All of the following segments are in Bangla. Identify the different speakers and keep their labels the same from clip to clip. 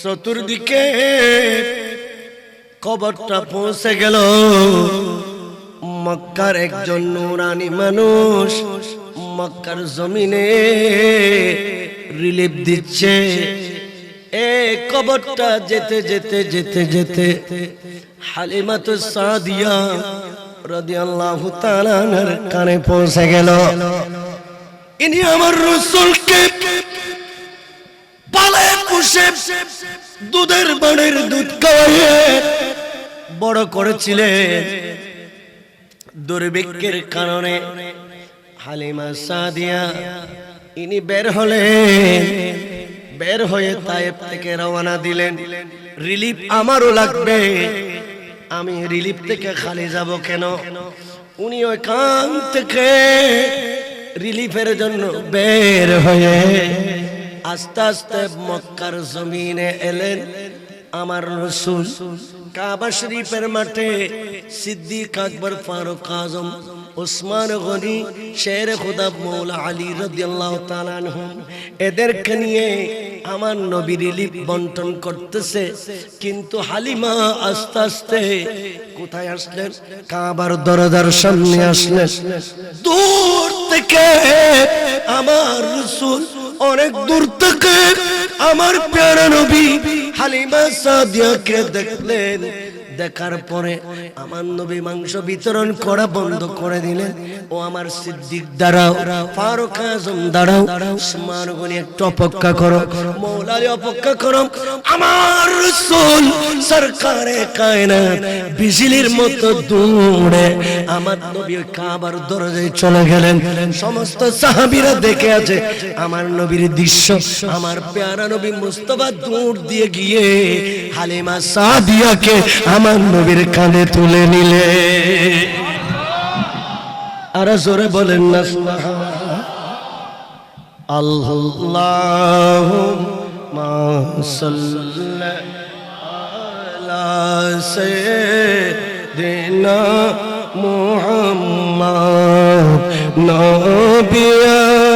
Speaker 1: চতুর্দিকে কবরটা পৌঁছে গেল। মক্কার একজন নুরানি মানুষ মক্কার জমিনে রিলিফ দিচ্ছে। এ কবরটা যেতে যেতে যেতে যেতে হালিমাতু সাদিয়া রাদিয়াল্লাহু তাআলার কানে পৌঁছে গেল। ইনি আমার রাসূলকে পুষে দুধের বাড়ির দুধ খাওয়াইয়ে বড় করেছিলেন। দুর্ভিক্ষের কারণে হালিমা সাদিয়া ইনি বের হলেন। বের হয়ে তায়েব থেকে রওনা দিলেন। রিলিফ আমারও লাগবে। আমি রিলিফ থেকে খালি যাব কেন? উনি ওইখান থেকে রিলিফের জন্য বের হয়ে আস্তে আস্তে মক্কার জমিনে এলেন। আমার রসুল কাবা শরীফের মাঠে সিদ্দিক আকবর ফারুক আজম, ওসমান গনি, শের খুদা মৌলা আলী রাদিয়াল্লাহু তাআলা আনহুম, এদেরকে নিয়ে আমার নবী রিলিফ বন্টন করতেছে। কিন্তু হালিমা আস্তে আস্তে কোথায় আসলেন? কাবার দরজার সামনে আসলেন। দূর থেকে আমার রসুল অনেক দূর থেকে আমার প্যারা নবী হালিমা সাদিয়াকে দেখলেন। দেখার পরে আমার নবী মাংস বিতরণ করা বন্ধ করে দিলেন। ও আমার সিদ্দিক দাঁড়াও, ফারুক আজম দাঁড়াও, উসমান গনি একটু অপেক্ষা করো, মৌলালি অপেক্ষা করো। আমার রসুল সরকারে, কায়নাত, বিজলির মতো দৌড়ে আমার নবী কাবার দরজায় চলে গেলেন। সমস্ত সাহাবীরা দেখে আছে আমার নবীর দৃশ্য। আমার প্যারা নবী মুস্তফা দৌড় দিয়ে গিয়ে হালিমা সাদিয়াকে আমার আমার নবীর কানে তুলে নিলে। আর জোরে বলেন না আল্লাহ সে মোহাম্মা মোহাম্মদ নবিয়া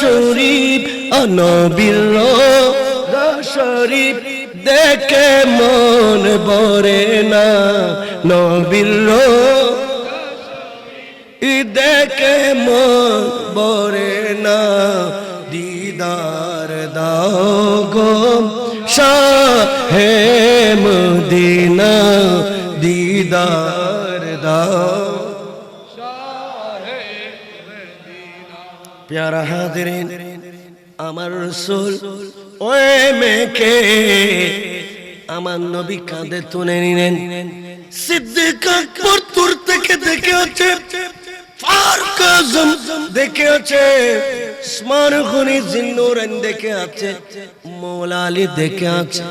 Speaker 1: শরীফ অনবীর শরীফ, দেখে মন বরে না। নবীর দেখে মন বরে না। দিদার দাও গো দিন দিদার দাও প্যারা হাজরিন আমার রসুল ওই মেয়েকে আমার নবী কাঁধে তুলে নিলেন। সিদ্দিক আকবর থেকে দেখে আছে, ফারুক আজম দেখে আছে, উসমান গনি জিন্নুরান দেখে আছে, মৌলা আলী দেখে আছে।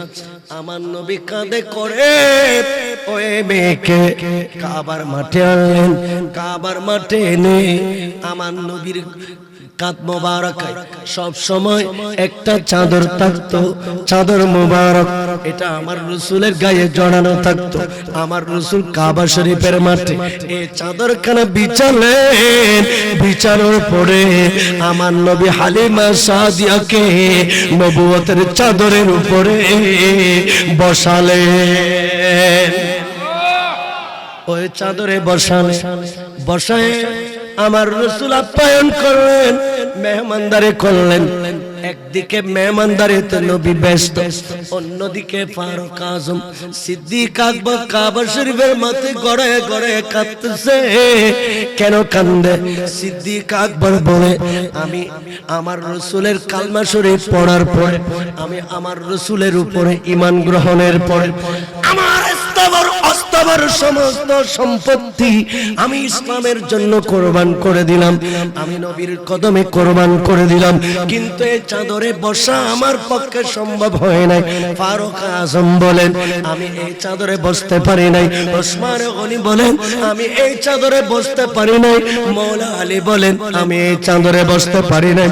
Speaker 1: আমার নবী কাঁধে করে ওই মেয়েকে কাবার মাঠে আনলেন। কাবার মাঠে এনে আমার নবীর কাত মোবারক। সব সময় একটা চাদর থাকতো, চাদর মোবারক। এটা আমার রসুলের গায়ে জড়ানো থাকতো। আমার রসুল কাবা শরীফের মাঠে এই চাদর খানা বিছালেন বিছানোর পরে আমার নবী হালিমা সাদিয়াকে নবুয়তের চাদরের উপরে বসালেন। ওই চাদরে বসালে, বসায় আমার রসুল আপ্যায়ন করলেন, মেহমানদারে করলেন। একদিকে মেহমানদারিতে নবী ব্যস্ত, অন্যদিকে ফারুক আজম সিদ্দিক আকবর কাবা শরীফের মাথে গড়ে গড়ে কাঁদতেছে। কেন কান্দে? সিদ্দিক আকবর বলে, আমি আমার রসুলের কালমা শরীফ পড়ার পরে, আমি আমার রসুলের উপরে ইমান গ্রহণের পরে, আমার স্থাবর অস্থাবর সমস্ত সম্পত্তি আমি ইসলামের জন্য কোরবান করে দিলাম। আমি নবীর কদমে কোরবান করে দিলাম। কিন্তু এই চাদরে বসা আমার পক্ষে সম্ভব হয় নাই। ফারুক আজম বলেন, আমি এই চাদরে বসতে পারি নাই। ওসমান গনি বলেন, আমি এই চাদরে বসতে পারি নাই। মৌলা আলী বলেন, আমি এই চাদরে বসতে পারি নাই।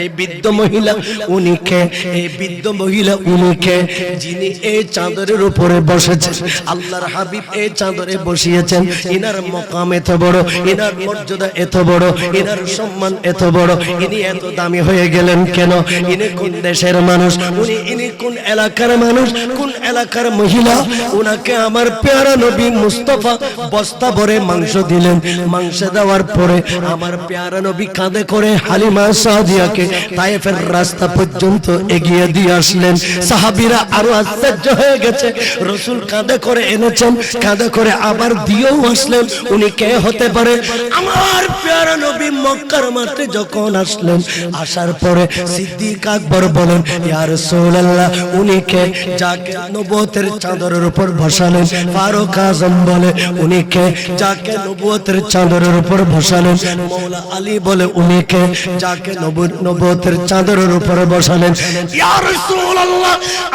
Speaker 1: এই বৃদ্ধ মহিলা উনিকে, এই বৃদ্ধ মহিলা উনিকে, যিনি এই চাদরের উপরে বসেছে আল্লাহর হাবিব এই চাদরে বসিয়েছেন, ইনার মকাম এত বড়, ইনার মর্যাদা এত বড়, ইনার সম্মান এত বড়, ইনি এত দামি হয়ে গেলেন কেন? ইনি কোন দেশের মানুষ? উনি, ইনি কোন এলাকার মানুষ? কোন এলাকার মহিলা? উনাকে আমার পেয়ারা নবী মুস্তফা বস্তা ভরে মাংস দিলেন। মাংস দেওয়ার পরে আমার পেয়ারা নবী কাঁধে করে হালিমা সাদিয়াকে তায়েফের রাস্তা পর্যন্ত এগিয়ে দিয়ে আসলেন। সাহাবীরা আরও আশ্চর্য হয়ে গেছে। রসুল কাঁধে করে এনেছেন কাঁধে করে আবার দিয়েও আসলেন। উনি কে হতে পারে? আমার পেয়ারা নবী মক্কার মাঠে যখন আসলেন, আসার পরে সিদ্দিক আকবর বলেন, ইয়া রাসূলুল্লাহ, উনি কে? যাকে নবুয়তের চাদরের উপর বসালেন, ফারুক আজম বলে, উনি কে? যাকে নবুয়তের চাদরের উপর বসালেন, মৌলা আলী বলে, উনি কে? যাকে নবু- নবুয়তের চাদরের উপর বসালেন।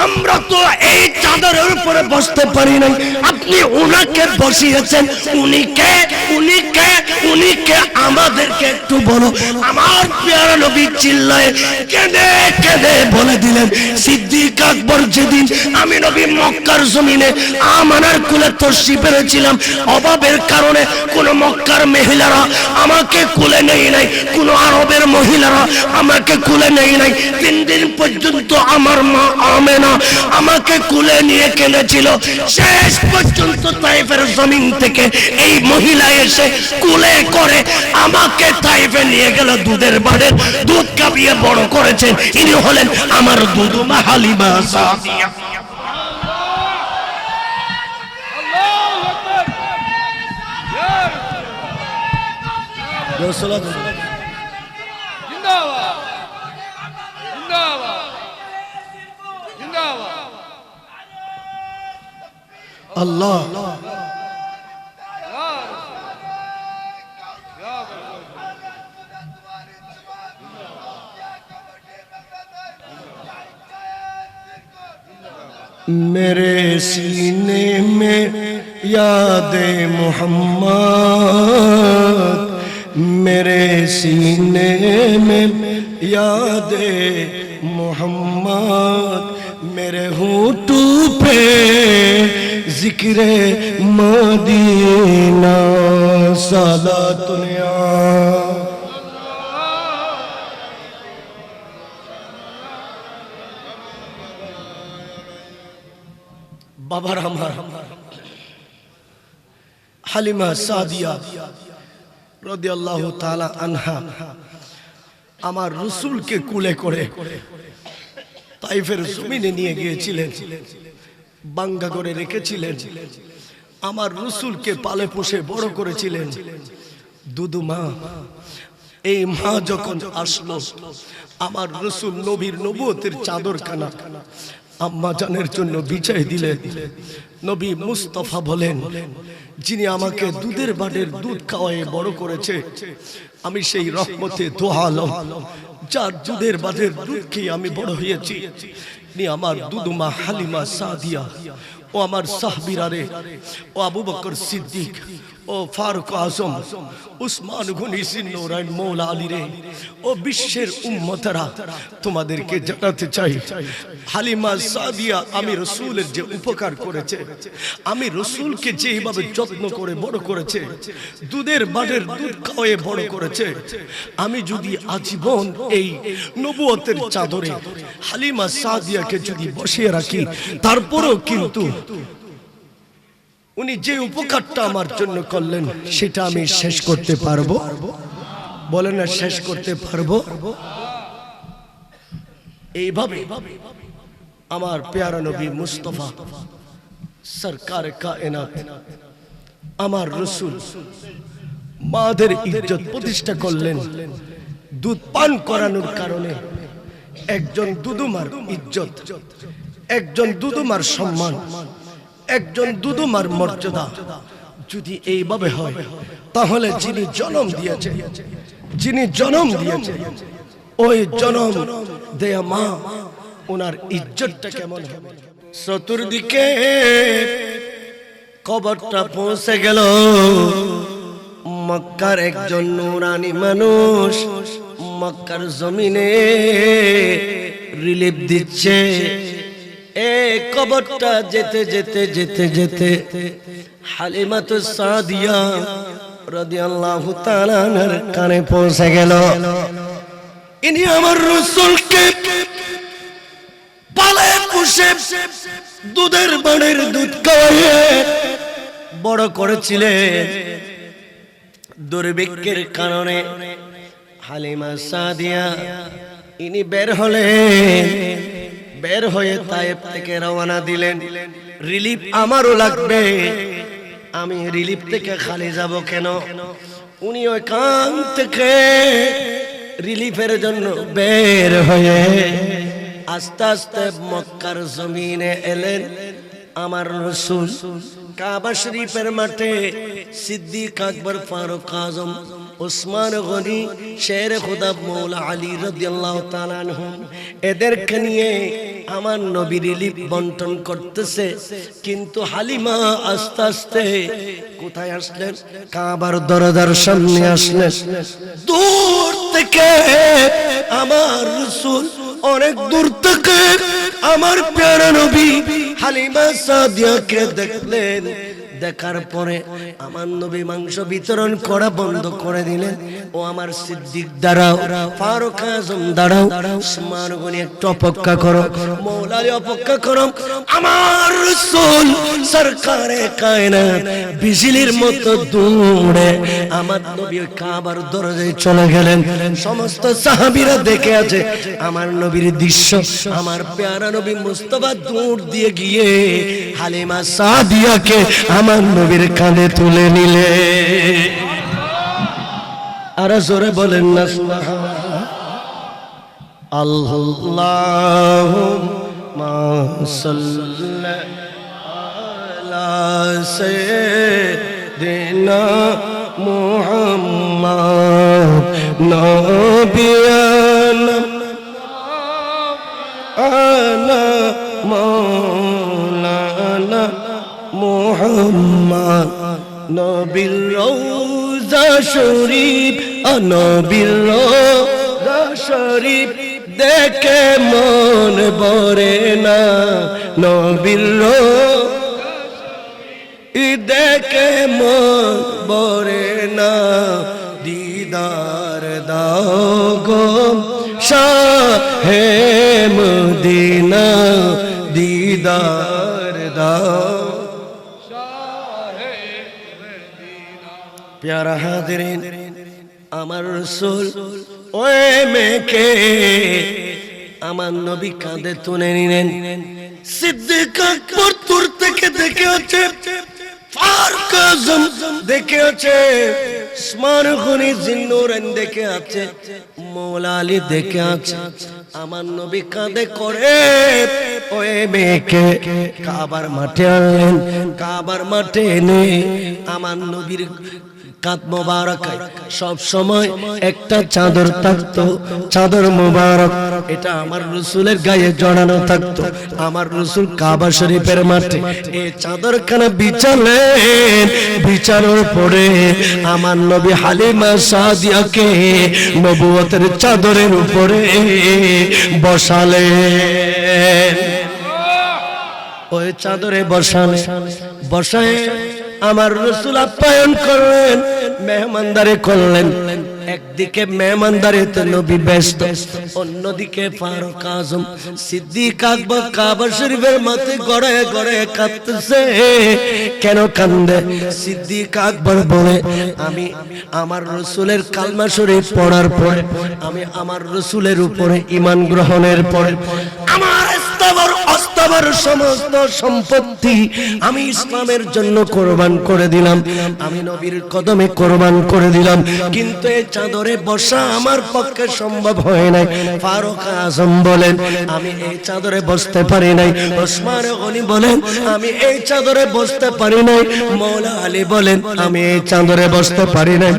Speaker 1: আমরা তো এই চাদরের উপরে বসতে পারি নাই। আপনি উনাকে বসিয়েছেন, উনি কে? উনি কে? উনি কে? আমাদেরকে একটু বলো। আমার পেয়ারা নবী চিল্লায় কেঁদে কেঁদে বলে দিলেন, সিদ্দিক আকবর যেদিন আমি নবী মক্কার জমিনে আমানার কুলে তর্ষি পেরেছিলাম, অভাবের কারণে কোন মক্কার মহিলারা আমাকে কুলে নেই নাই, কোন আরবের মহিলারা আমাকে কুলে নেই নাই। তিন দিন পর্যন্ত আমার মা আমেনা আমাকে কুলে নিয়ে কেঁদেছিল। শেষ পর্যন্ত তাইফের জমিন থেকে এই মহিলা এসে কুলে করে আমাকে তাইফে নিয়ে গেল দুধের বাড়ের দুধ কাঁপিয়ে বড় করেছেন। ইনি হলেন আমার দুধুমা হালিমা সাদিয়া
Speaker 2: জিন্দাবাদ
Speaker 1: अल्लाह। मेरे सीने में याद मोहम्मद। मेरे सीने में याद मोहम्मद। मेरे होटू पे জিক্রে মদিনা সাদা দুনিয়া বাবার আমার, হালিমা সাদিয়া রদিয়াল্লাহ তালা আনহা, আমার রসুলকে কুলে করে তাইফের জমিনে নিয়ে গিয়েছিলেন। বাঙ্গা করে রেখেছিলেন। আমার রসুলকে পালে পুষে বড় করেছিলেন। দুদু মা, এই মা যখন আসলো, আমার রসুল নবীর নবুয়তের চাদর কানা আম্মা জানের জন্য বিছাই দিলেন। নবী মুস্তফা বলেন, যিনি আমাকে দুধের বাটের দুধ খাওয়ায় বড় করেছে, আমি সেই রহমতে দোহালম। যার দুধের বাটের দুধ খেয়ে আমি বড় হয়েছি নি আমার দুদুমা হালিমা সাদিয়া ও আমার সাহবিরারে, ও আবু বকর সিদ্দিক, ও ফারুক আজম, উসমান গনি সিন্নৌরাইন মৌলা আলী রে ও বিশ্বের উম্মতারা তোমাদেরকে জানাতে চাই। হালিমা সাদিয়া আমি রসুলের যে উপকার করেছে, আমি রসুলকে যেভাবে যত্ন করে বড় করেছে, দুধের বাড়ের দুধ খাওয়ায়ে বড় করেছে, আমি যদি আজীবন এই নবুয়তের চাদরে হালিমা সাদিয়াকে যদি বসিয়ে রাখি, তারপরেও কিন্তু উনি যে উপকারটা আমার জন্য করলেন, সেটা আমি শেষ করতে পারব। বলেন না, শেষ করতে পারব? এইভাবে আমার পেয়ারা নবী মুস্তফা, সরকার আমার রসুল, মাদের ইজ্জত প্রতিষ্ঠা করলেন, দুধ পান করানোর কারণে একজন দুদুমার ইজ্জত একজন দুদুমার সম্মান, একজন দুদুমার মর্যাদা। যদি এইভাবে হয়, তাহলে যিনি জন্ম দিয়েছে, যিনি জন্ম দিয়েছে, ওই জন্ম দেয়া মা, ওনার ইজ্জতটা কেমন হবে? চতুর্দিকে কবরটা পৌঁছে গেল। মক্কার একজন নুরানি মানুষ মক্কার জমিনে রিলিফ দিচ্ছে। এ কবরটা যেতে যেতে যেতে যেতে হালিমাত সাদিয়া রাদিয়াল্লাহু তাআলার কানে পৌঁছে গেল। ইনি আমার রসুলকে পালে পুষে দুধের বাড়ির দুধ খাওয়াইয়ে বড় করেছিলেন। দুর্ভিক্ষের কারণে হালিমা সাদিয়া ইনি বের হলেন। বের হয়ে তায়েব থেকে রওনা দিলেন। রিলিফ আমারও লাগবে। আমি রিলিফ থেকে খালি যাব কেন? উনি ওই কান থেকে রিলিফের জন্য বের হয়ে আস্তে আস্তে মক্কার জমিনে এলেন। আমার রসুল কাবা শরীফের মাঠে সিদ্দিক আকবর, ফারুক আজম, ওসমান গনি, শের খুদা মৌলা আলী রাদিয়াল্লাহু আনহুম, এদেরকে নিয়ে আমার নবীর রিলিফ বন্টন করতেছে, কিন্তু হালিমা আস্তে আস্তে কোথায় আসলেন? কাবার দরজার সামনে আসলেন। দূর থেকে আমার রসুল, অনেক দূর থেকে আমার প্যারা নবী হালিমা সাদিয়াকে দেখলেন। দেখার পরে আমার নবী মাংস বিতরণ করা বন্ধ করে দিলেন। ও আমার সিদ্দিক দাঁড়াও, ফারুক আজম দাঁড়াও, উসমান গনি একটু অপেক্ষা করো, মৌলালি অপেক্ষা করো। আমার রসুল সরকারে, কায়নাত, বিজলির মতো দৌড়ে আমার নবী কাবার দরজায় চলে গেলেন। সমস্ত সাহাবীরা দেখে আছে আমার নবীর দৃশ্য। আমার পেয়ারা নবী মুস্তফা দৌড় দিয়ে গিয়ে হালিমা সাদিয়াকে আমার নবীর কাঁধে তুলে নিলে আর জোরে বলেন না সুবহানাল্লাহ। আল্লাহুম্মা সাল্লি আলা সাইয়্যিদিনা মুহাম্মদ নবিয়ানা মুহাম্মদ, নবীর রওজা শরীফ নবীর রওজা শরীফ, দেখে মন ভরে না, নবীর দেখে মন ভরে না, দিদার দাও গো শাহে মদিনা, দিদার দাও প্যারা হাজরিন আমার রসুল, ওই মেয়েকে আমার নবী কাঁধে তুলে নিলেন। সিদ্দিক আকবর দূর থেকে দেখে আছে, ফারুক আজম দেখে আছে, উসমান গনি জিন্নুরান দেখে আছে, মৌলা আলী দেখে আছে। আমার নবী কাঁধে করে ওই মেয়েকে কাবার মাঠে আনলেন। কাবার মাঠে এনে আমার নবীর কাত মোবারক। সব সময় একটা চাদর থাকতো, চাদর মোবারক। এটা আমার রসুলের গায়ে জড়ানো থাকতো, আমার রসুল কাবা শরীফের মাঠে। এই চাদর খানা বিছালেন বিছানোর পরে আমার নবী হালিমা সাদিয়াকে নবুয়তের চাদরের উপরে বসালেন। ওই চাদরে বসালে, বসায় আমার রসুল আপ্যায়ন করলেন মেহমানদারি করলেন। একদিকে মেহমানদারিতে নবী ব্যস্ত অন্যদিকে ফারুক আজম। সিদ্দিক আকবর কাবা শরীফের মাথায় গড়ে গড়ে কাঁদতেছে। কেন কান্দে। সিদ্দিক আকবর বলে আমি আমার রসুলের কালমা শরীফ পড়ার পরে আমি আমার রসুলের উপরে ইমান গ্রহণের পরে অস্থাবর সমস্ত সম্পত্তি আমি ইসলামের জন্য কোরবান করে দিলাম। আমি নবীর কদমে কোরবান করে দিলাম। কিন্তু এই চাদরে বসা আমার পক্ষে সম্ভব হয় নাই। ফারুক আজম বলেন, আমি এই চাদরে বসতে পারি নাই। ওসমান গনি বলেন, আমি এই চাদরে বসতে পারি নাই। মৌলা আলী বলেন, আমি এই চাদরে বসতে পারি নাই।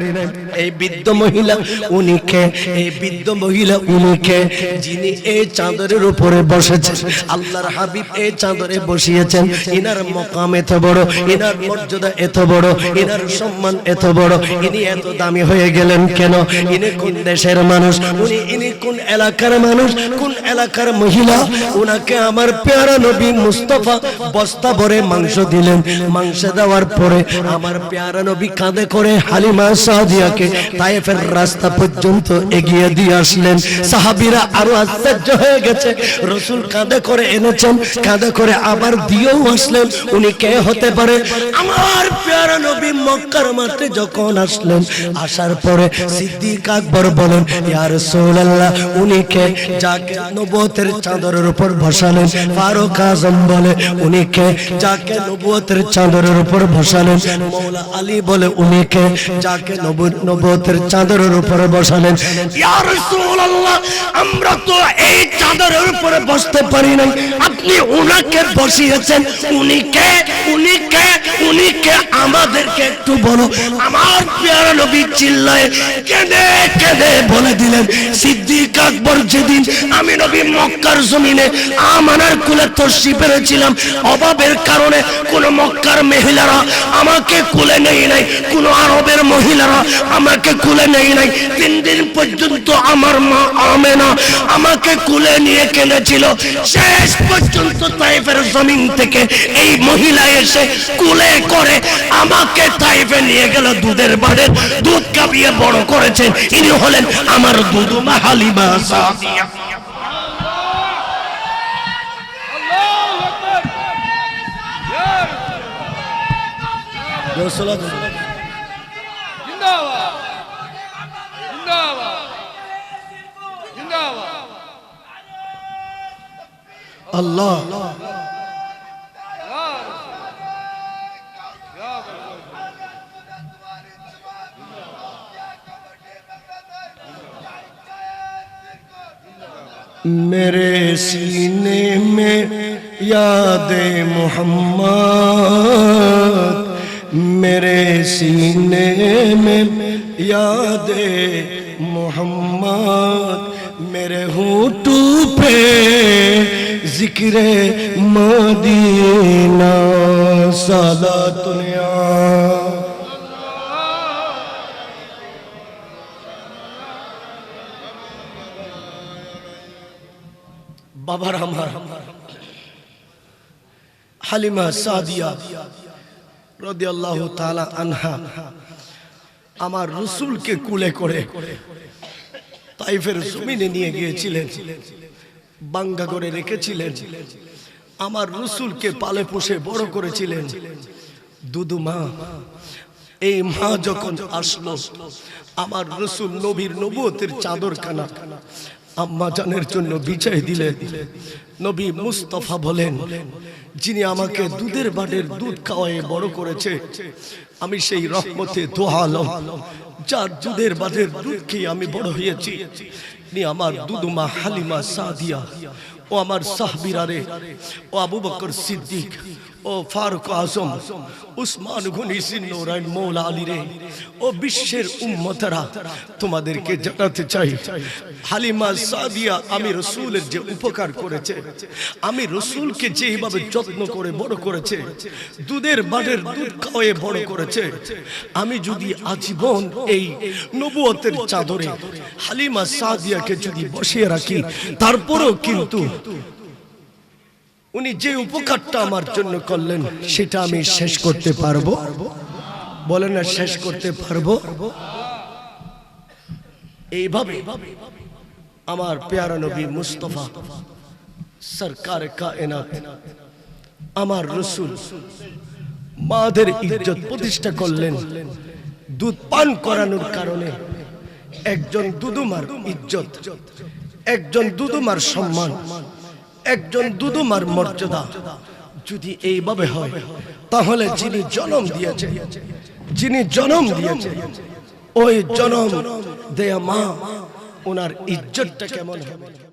Speaker 1: এই বৃদ্ধ মহিলা উনিকে, এই বৃদ্ধ মহিলা উনিকে, যিনি এই চাদরের উপরে বসেছেন, আল্লাহর হাবিব এই চাদরে বসিয়েছেন, ইনার মকাম এত বড়, ইনার মর্যাদা এত বড়, ইনার সম্মান এত বড়, ইনি এত দামি হয়ে গেলেন কেন? ইনি কোন দেশের মানুষ? উনি, ইনি কোন এলাকার মানুষ? কোন এলাকার মহিলা? উনাকে আমার পেয়ারা নবী মুস্তফা বস্তা ভরে মাংস দিলেন। মাংস দেওয়ার পরে আমার পেয়ারা নবী কাঁধে করে হালিমা সাদিয়াকে তায়েফের রাস্তা পর্যন্ত এগিয়ে দিয়ে আসলেন। সাহাবীরা আরও আশ্চর্য হয়ে গেছে। রসুল কাঁধে করে এনেছেন কাঁধে করে আবার দিয়েও আসলেন। উনি কে হতে পারে? আমার পেয়ারা নবী মক্কার মাঠে যখন আসলেন, আসার পরে সিদ্দিক আকবর বলেন, ইয়া রাসূলুল্লাহ, উনি কে? যাকে নবুয়তের চাদরের উপর বসালেন, ফারুক আজম বলে, উনি কে? যাকে নবুয়তের চাদরের উপর বসালেন, মৌলা আলী বলে, উনি কে? যাকে নবু- নবুয়তের চাদরের উপর বসালেন। আমরা তো এই চাদরের উপরে বসতে পারি নাই। আপনি উনাকে বসিয়েছেন, উনি কে? উনি কে? উনি কে? আমাদেরকে একটু বলো। আমার পেয়ারা নবী চিল্লায় কেঁদে কেঁদে বলে দিলেন, সিদ্দিক আকবর যেদিন আমি নবী মক্কার জমিনে আমানার কুলে তর্ষি পেরেছিলাম, অভাবের কারণে কোন মক্কার মহিলারা আমাকে কুলে নেই নাই, কোন আরবের মহিলারা আমাকে কুলে নেই নাই। তিন দিন পর্যন্ত আমার মা আমেনা আমাকে কুলে নিয়ে কেঁদেছিল। শেষ পর্যন্ত তাইফের জমিন থেকে এই মহিলা এসে কুলে করে আমাকে তাইফে নিয়ে গেল দুধের বাড়ের। দুধ কাঁপিয়ে বড় করেছেন ইনি হলেন আমার দুদুমা হালিমা সাদিয়া
Speaker 2: আল্লাহু اللہ۔
Speaker 1: میرے سینے میں یاد محمد میرے سینے میں یاد محمد میرے ہونٹوں پہ জিকিরে মদিনা সাদা দুনিয়া বাবার আমার হালিমা সাদিয়া রদি আল্লাহ তালা আনহা আমার রসুলকে কুলে করে তাইফের জমিনে নিয়ে গিয়েছিলেন। বাঙ্গা করে রেখেছিলেন। আমার রসুলকে পালে পোষে বড় করেছিলেন। দুদু মা, এই মা যখন আসলো, আমার রসুল নবীর নবুয়তের চাদর খানা আম্মা জানের জন্য বিছাই দিলে নবী মুস্তফা বলেন, যিনি আমাকে দুধের বাটের দুধ খাওয়ায়ে বড় করেছে, আমি সেই রহমতে দোহালো যার দুধের বাটের দুধ খেয়ে আমি বড় হয়েছি। নি আমার দুদুমা হালিমা সাদিয়া ও আমার সাহবিরারে ও আবু বকর সিদ্দিক ও ফারুক আজম, উসমান গনি সিন্নুরাইন মৌলা আলী রে, ও বিশ্বের উম্মতরা তোমাদেরকে জানাতে চাই। হালিমা সাদিয়া আমি রসুলের যে উপকার করেছে, আমি রসুলকে যেভাবে যত্ন করে বড় করেছে, দুধের বাটের দুধ খাওয়ায়ে বড় করেছে, আমি যদি আজীবন এই নবুয়তের চাদরে হালিমা সাদিয়াকে যদি বসিয়ে রাখি, তারপরেও কিন্তু উনি যে উপকারটা আমার জন্য করলেন, সেটা আমি শেষ করতে পারব। বলে না, শেষ করতে পারব? এইভাবে আমার পেয়ারা নবী মুস্তফা, সরকার আমার রসুল, মাদের ইজ্জত প্রতিষ্ঠা করলেন, দুধ পান করানোর কারণে একজন দুদুমার ইজ্জত, একজন দুদুমার সম্মান একজন দুদুমার মর্যাদা। যদি এইভাবে হয়, তাহলে যিনি জনম দিয়েছে, যিনি জনম দিয়েছে, ওই জনম দেয়া মা, ওনার ইজ্জতটা কেমন হবে?